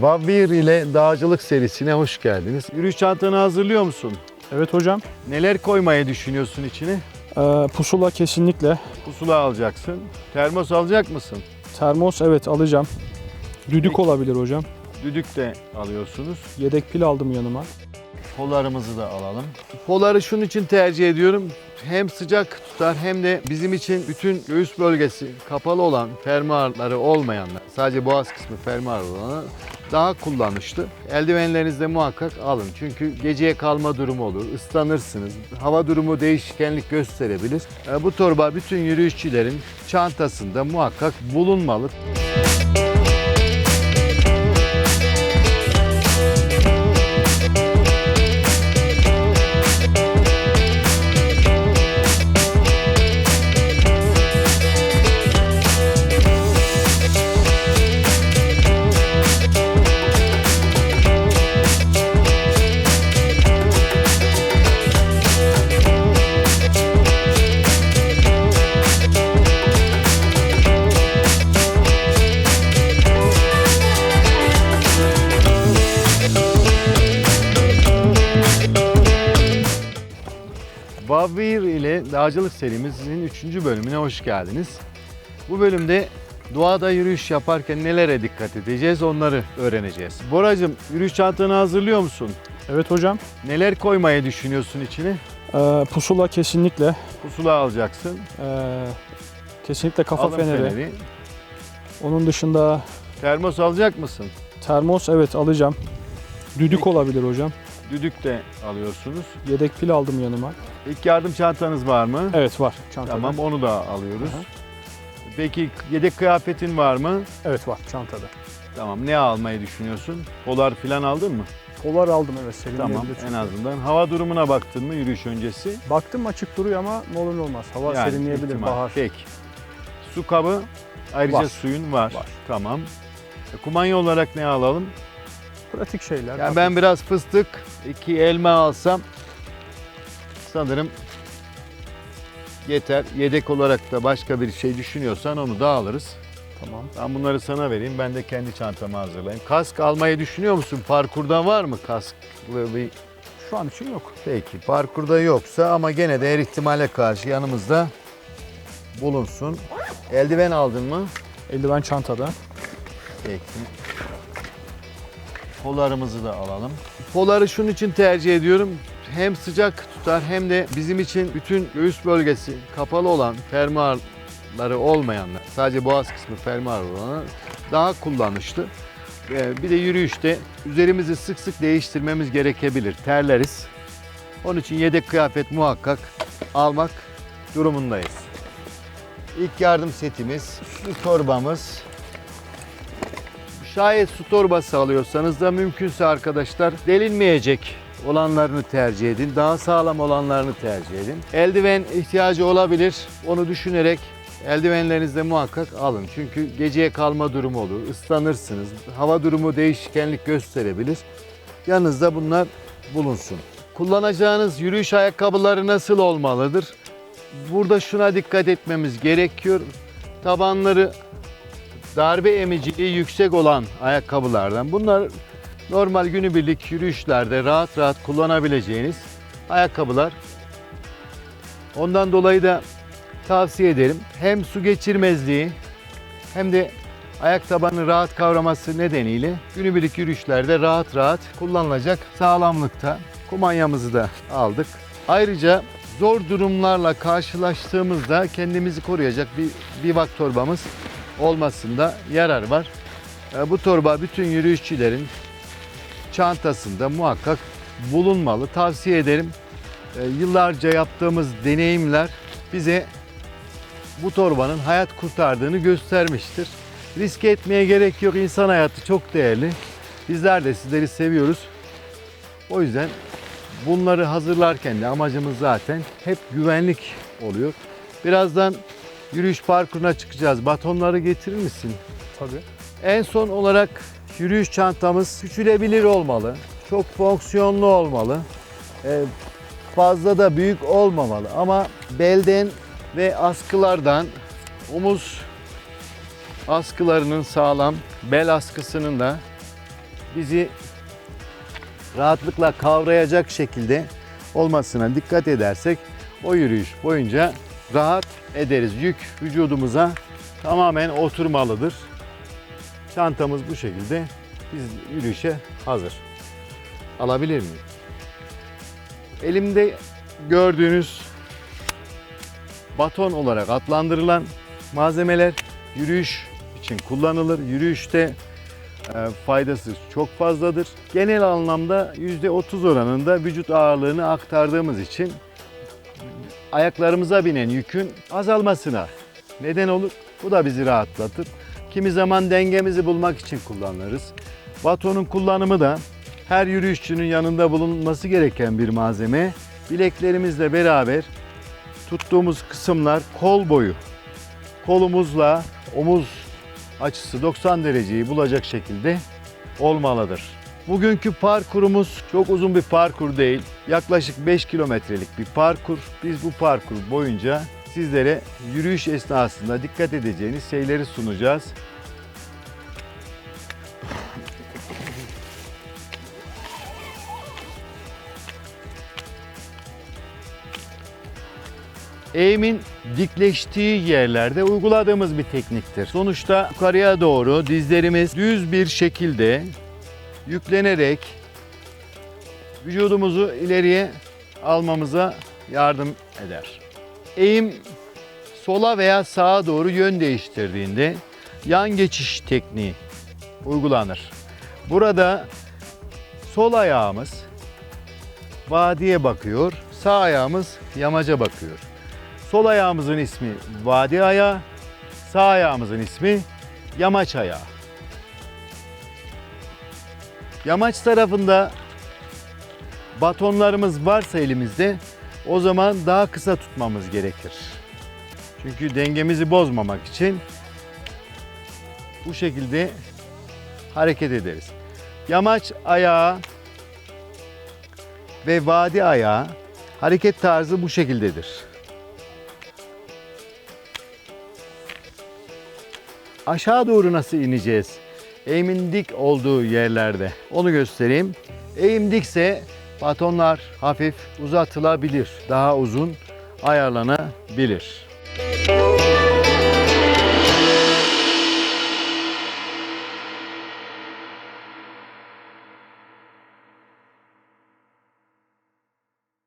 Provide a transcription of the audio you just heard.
Vavir ile dağcılık serisine hoş geldiniz. Yürüyüş çantanı hazırlıyor musun? Evet hocam. Neler koymayı düşünüyorsun içine? Ee, pusula kesinlikle. Pusula alacaksın. Termos alacak mısın? Termos evet alacağım. Düdük Peki. olabilir hocam. Düdük de alıyorsunuz. Yedek pil aldım yanıma. Polarımızı da alalım. Poları şunun için tercih ediyorum. Hem sıcak tutar hem de bizim için bütün göğüs bölgesi kapalı olan fermuarları olmayanlar, sadece boğaz kısmı fermuar olanlar daha kullanışlı. Eldivenlerinizde muhakkak alın. Çünkü geceye kalma durumu olur. ıslanırsınız. Hava durumu değişkenlik gösterebilir. E, Bu torba bütün yürüyüşçülerin çantasında muhakkak bulunmalı. Vavir ile dağcılık serimizin 3. bölümüne hoş geldiniz. Bu bölümde doğada yürüyüş yaparken nelere dikkat edeceğiz onları öğreneceğiz. Boracığım yürüyüş çantanı hazırlıyor musun? Evet hocam. Neler koymayı düşünüyorsun içine? Ee, pusula kesinlikle. Pusula alacaksın. Ee, kesinlikle kafa alın feneri. Onun dışında Termos alacak mısın? termos evet alacağım. Düdük olabilir hocam. Düdük de alıyorsunuz. Yedek pil aldım yanıma. İlk yardım çantanız var mı? Evet var çantada. Tamam onu da alıyoruz. Aha. Peki yedek kıyafetin var mı? Evet var çantada. Tamam ne almayı düşünüyorsun? Polar filan aldın mı? Polar aldım evet serinleyebilir Tamam en azından. Hava durumuna baktın mı yürüyüş öncesi? Baktım açık duruyor ama ne olur ne olmaz. Hava Yani serinleyebilir ihtimal. bahar. Peki. Su kabı ayrıca Var. suyun var. Var. Tamam. E, kumanya olarak ne alalım? Pratik şeyler. Yani ben biraz fıstık, iki elma alsam sanırım yeter. Yedek olarak da başka bir şey düşünüyorsan onu da alırız. Tamam. Ben bunları sana vereyim. Ben de kendi çantamı hazırlayayım. Kask almayı düşünüyor musun? Parkurda var mı kasklı bir? Şu an için yok. Peki parkurda yoksa ama gene de her ihtimale karşı yanımızda bulunsun. Eldiven aldın mı? Eldiven çantada. Peki. Polarımızı da alalım. Poları şunun için tercih ediyorum. Hem sıcak tutar hem de bizim için bütün göğüs bölgesi kapalı olan fermuarları olmayanlar, sadece boğaz kısmı fermuar olanlar daha kullanışlı. Ee, Bir de yürüyüşte üzerimizi sık sık değiştirmemiz gerekebilir. Terleriz. Onun için yedek kıyafet muhakkak almak durumundayız. İlk yardım setimiz, su torbamız, Şayet su torbası alıyorsanız da mümkünse arkadaşlar delinmeyecek olanlarını tercih edin. Daha sağlam olanlarını tercih edin. Eldiven ihtiyacı olabilir. Onu düşünerek eldivenlerinizde muhakkak alın. Çünkü geceye kalma durumu olur. Islanırsınız. Hava durumu değişkenlik gösterebilir. Yanınızda bunlar bulunsun. Kullanacağınız yürüyüş ayakkabıları nasıl olmalıdır? Burada şuna dikkat etmemiz gerekiyor. Tabanları darbe emiciliği yüksek olan ayakkabılardan. Bunlar normal günübirlik yürüyüşlerde rahat rahat kullanabileceğiniz ayakkabılar. Ondan dolayı da tavsiye ederim. Hem su geçirmezliği hem de ayak tabanını rahat kavraması nedeniyle günübirlik yürüyüşlerde rahat rahat kullanılacak sağlamlıkta. Kumanyamızı da aldık. Ayrıca zor durumlarla karşılaştığımızda kendimizi koruyacak bir bivak torbamız olmasında yarar var. E, Bu torba bütün yürüyüşçülerin çantasında muhakkak bulunmalı. Tavsiye ederim. E, Yıllarca yaptığımız deneyimler bize bu torbanın hayat kurtardığını göstermiştir. Riske etmeye gerek yok. İnsan hayatı çok değerli. Bizler de sizleri seviyoruz. O yüzden bunları hazırlarken de amacımız zaten hep güvenlik oluyor. Birazdan yürüyüş parkuruna çıkacağız. Batonları getirir misin? Tabii. En son olarak yürüyüş çantamız küçülebilir olmalı. Çok fonksiyonlu olmalı. Ee, fazla da büyük olmamalı ama belden ve askılardan omuz askılarının sağlam, bel askısının da bizi rahatlıkla kavrayacak şekilde olmasına dikkat edersek o yürüyüş boyunca rahat ederiz. Yük vücudumuza tamamen oturmalıdır. Çantamız bu şekilde biz yürüyüşe hazır. Alabilir miyim? Elimde gördüğünüz baton olarak adlandırılan malzemeler yürüyüş için kullanılır. Yürüyüşte e, faydası çok fazladır. Genel anlamda %30 oranında vücut ağırlığını aktardığımız için ayaklarımıza binen yükün azalmasına neden olur. Bu da bizi rahatlatır. Kimi zaman dengemizi bulmak için kullanırız. Batonun kullanımı da her yürüyüşçünün yanında bulunması gereken bir malzeme. Bileklerimizle beraber tuttuğumuz kısımlar kol boyu. Kolumuzla omuz açısı 90 dereceyi bulacak şekilde olmalıdır. Bugünkü parkurumuz çok uzun bir parkur değil. Yaklaşık 5 kilometrelik bir parkur. Biz bu parkur boyunca sizlere yürüyüş esnasında dikkat edeceğiniz şeyleri sunacağız. Eğimin dikleştiği yerlerde uyguladığımız bir tekniktir. Sonuçta yukarıya doğru dizlerimiz düz bir şekilde yüklenerek vücudumuzu ileriye almamıza yardım eder. Eğim sola veya sağa doğru yön değiştirdiğinde yan geçiş tekniği uygulanır. Burada sol ayağımız vadiye bakıyor, sağ ayağımız yamaca bakıyor. Sol ayağımızın ismi vadi ayağı, sağ ayağımızın ismi yamaç ayağı. Yamaç tarafında batonlarımız varsa elimizde o zaman daha kısa tutmamız gerekir. Çünkü dengemizi bozmamak için bu şekilde hareket ederiz. Yamaç ayağı ve vadi ayağı hareket tarzı bu şekildedir. Aşağı doğru nasıl ineceğiz? Eğimin dik olduğu yerlerde. Onu göstereyim. Eğim dikse batonlar hafif uzatılabilir. Daha uzun ayarlanabilir.